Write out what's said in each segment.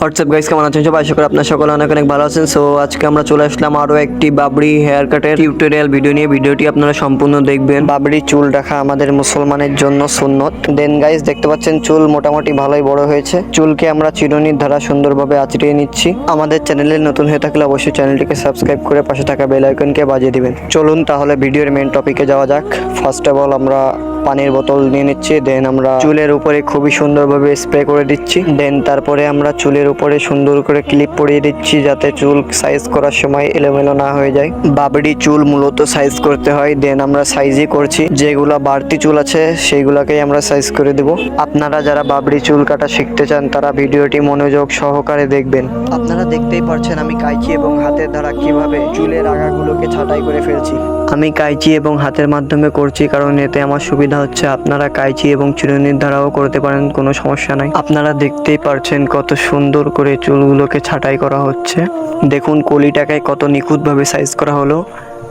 WhatsApp guys কেমন আছেন সবাই? আশা করি আপনার সকলে অনেক অনেক ভালো আছেন। সো আজকে আমরা চলে আসলাম আরও একটি বাবরি হেয়ার কাটের টিউটোরিয়াল ভিডিও নিয়ে। ভিডিওটি আপনারা সম্পূর্ণ দেখবেন। বাবরি চুল রাখা আমাদের মুসলমানের জন্য সুন্নত। দেন গাইস দেখতে পাচ্ছেন চুল মোটামুটি ভালোই বড় হয়েছে। চুলকে আমরা চিরুনির ধারা সুন্দরভাবে আঁচড়িয়ে নিচ্ছি। আমাদের চ্যানেলে নতুন হয়ে থাকলে অবশ্যই চ্যানেলটিকে সাবস্ক্রাইব করে পাশে থাকা বেল আইকনকে বাজিয়ে দিবেন। চলুন তাহলে ভিডিওর মেন টপিকে যাওয়া যাক। ফার্স্ট অফ অল আমরা পানির বোতল নিয়ে নিচ্ছি দেন আমরা চুলের উপরে খুবই সুন্দরভাবে স্প্রে করে দিচ্ছি দেন তারপরে আমরা চুলের উপরে সুন্দর করে ক্লিপ পরিয়ে দিচ্ছি, যাতে চুল সাইজ করার সময় এলোমেলো না হয়ে যায়। বাবরি চুল মূলত সাইজ করতে হয় দেন আমরা সাইজই করছি, যেগুলা বাড়তি চুল আছে সেইগুলাকেই আমরা সাইজ করে দেব। আপনারা যারা বাবরি চুল কাটা শিখতে চান, তারা ভিডিওটি মনোযোগ সহকারে দেখবেন। আপনারা দেখতেই পারছেন আমি কাইচি এবং হাতের দ্বারা কীভাবে চুলের আগাগুলোকে ছাঁটাই করে ফেলছি। আমি কাইচি এবং হাতের মাধ্যমে করছি, কারণ এতে আমার সুবিধা হচ্ছে আপনারা কাইচি এবং চিরুনির দ্বারাও করতে পারেন, কোনো সমস্যা নাই। আপনারা দেখতেই পারছেন কত সুন্দর করে চুলগুলোকে ছাঁটাই করা হচ্ছে। দেখুন কলিটাকে কত নিখুঁতভাবে সাইজ করা হলো।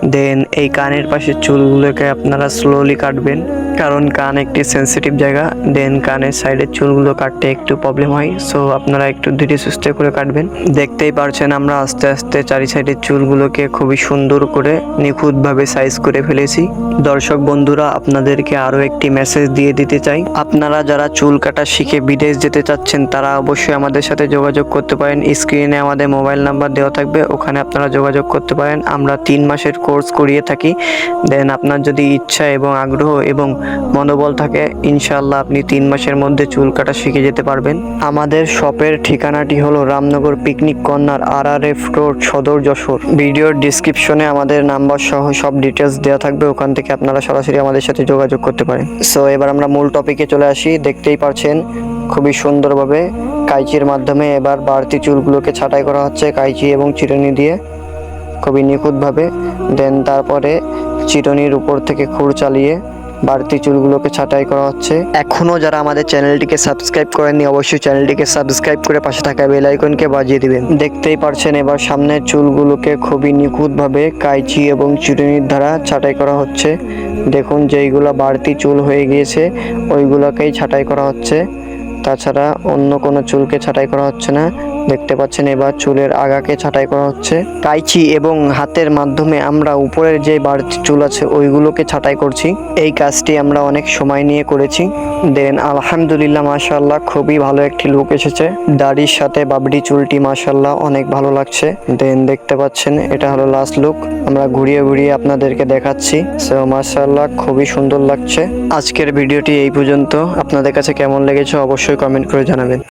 দেন এই কানের পাশে চুলগুলোকে আপনারা স্লোলি কাটবেন। কারণ কান একটি সেনসিটিভ জায়গা দেন কানের সাইডের চুলগুলো কাটতে একটু প্রবলেম হয় সো আপনারা একটু ধীরে সুস্থে করে কাটবেন। দেখতেই পারছেন আমরা আস্তে আস্তে চারি সাইডের চুলগুলোকে খুবই সুন্দর করে নিখুঁতভাবে সাইজ করে ফেলেছি। দর্শক বন্ধুরা, আপনাদেরকে আরও একটি মেসেজ দিয়ে দিতে চাই। আপনারা যারা চুল কাটা শিখে বিদেশ যেতে চাচ্ছেন, তারা অবশ্যই আমাদের সাথে যোগাযোগ করতে পারেন। স্ক্রিনে আমাদের মোবাইল নাম্বার দেওয়া থাকবে, ওখানে আপনারা যোগাযোগ করতে পারেন। আমরা তিন মাসের কোর্স করিয়ে থাকি। দেন আপনার যদি ইচ্ছা এবং আগ্রহ এবং মনোবল থাকে, ইনশাআল্লাহ আপনি তিন মাসের মধ্যে চুল কাটা শিখে যেতে পারবেন। আমাদের শপের ঠিকানাটি হলো Ramnagar picnic corner R R F road, সদর যশোর। ভিডিওর ডিসক্রিপশনে আমাদের নাম্বার সহ সব ডিটেলস দেওয়া থাকবে, ওখান থেকে আপনারা সরাসরি আমাদের সাথে যোগাযোগ করতে পারেন। সো এবার আমরা মূল টপিকে চলে আসি। দেখতেই পারছেন, খুবই সুন্দরভাবে কাইচির মাধ্যমে এবার বাড়তি চুলগুলোকে ছাঁটাই করা হচ্ছে, কাইচি এবং চিরুনি দিয়ে খুবই নিখুঁতভাবে। দেন তারপরে চিরুনির উপর থেকে খুর চালিয়ে বাড়তি চুলগুলোকে ছাঁটাই করা হচ্ছে। এখনও যারা আমাদের চ্যানেলটিকে সাবস্ক্রাইব করেননি, অবশ্যই চ্যানেলটিকে সাবস্ক্রাইব করে পাশে থাকা বেল আইকনকে বাজিয়ে দিবেন। দেখতেই পারছেন এবার সামনের চুলগুলোকে খুবই নিখুঁতভাবে কাইচি এবং চিরুনির দ্বারা ছাঁটাই করা হচ্ছে। দেখুন যেইগুলো বাড়তি চুল হয়ে গিয়েছে, ওইগুলোকেই ছাঁটাই করা হচ্ছে। তাছাড়া অন্য কোনো চুলকে ছাঁটাই করা হচ্ছে না। দেখতে পাচ্ছেন, এবার চুলের আগাকে ছাঁটাই করা হচ্ছে। কাইচি এবং হাতের মাধ্যমে আমরা উপরের যে বাড়তি চুল আছে, ওইগুলোকে ছাঁটাই করছি। এই কাজটি আমরা অনেক সময় নিয়ে করেছি। দেন আলহামদুলিল্লাহ মাশাল্লাহ খুবই ভালো একটি লুক এসেছে। দাড়ির সাথে বাবডি চুলটি মাশাল্লাহ অনেক ভালো লাগছে। দেন দেখতে পাচ্ছেন, এটা হলো লাস্ট লুক আমরা ঘুরিয়ে ঘুরিয়ে আপনাদেরকে দেখাচ্ছি। সো মাশাল্লাহ খুবই সুন্দর লাগছে। আজকের ভিডিওটি এই পর্যন্ত। আপনাদের কাছে কেমন লেগেছে, অবশ্যই কমেন্ট করে জানাবেন।